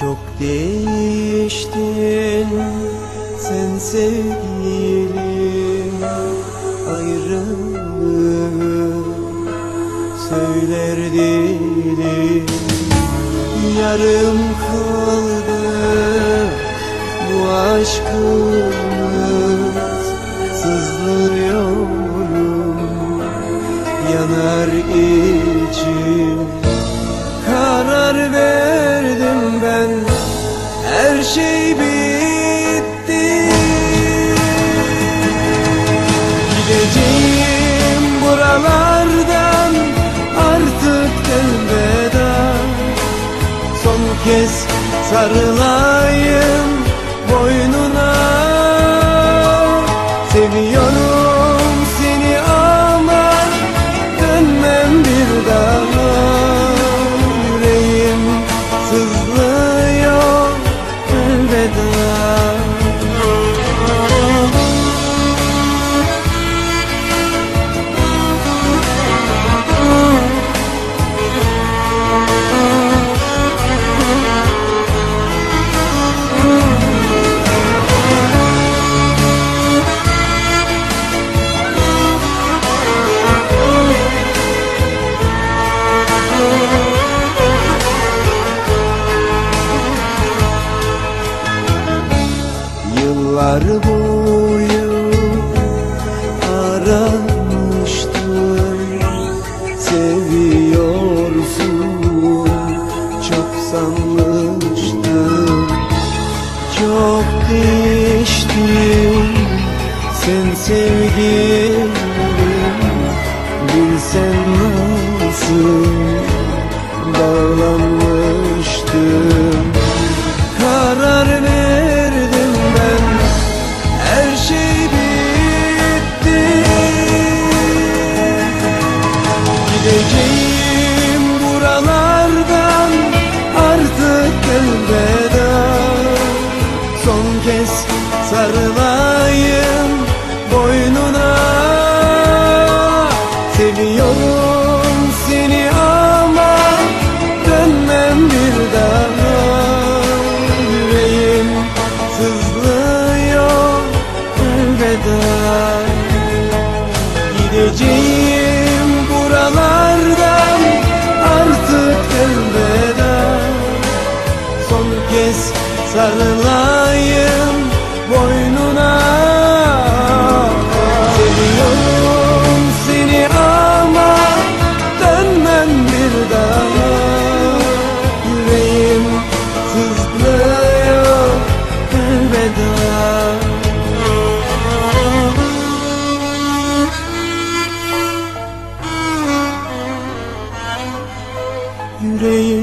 Çok değiştin. Sen sevgilim Ayrılığı söyler dilim. Yarım kaldı bu aşkımız. Sızlanıyorum yanar ilim Son kez sarılayım boynuna. Seviyorum seni ama dönmem bir daha. Yüreğim sızlıyor elveda aramıştım Seviyorsun çok sanmıştım Çok değiştim sen sevgilim Bilsen nasıl bağlanmıştım sarılayım boynuna. Seviyorum seni ama dönmem bir daha. Yüreğim sızlıyor elveda. Yüreğim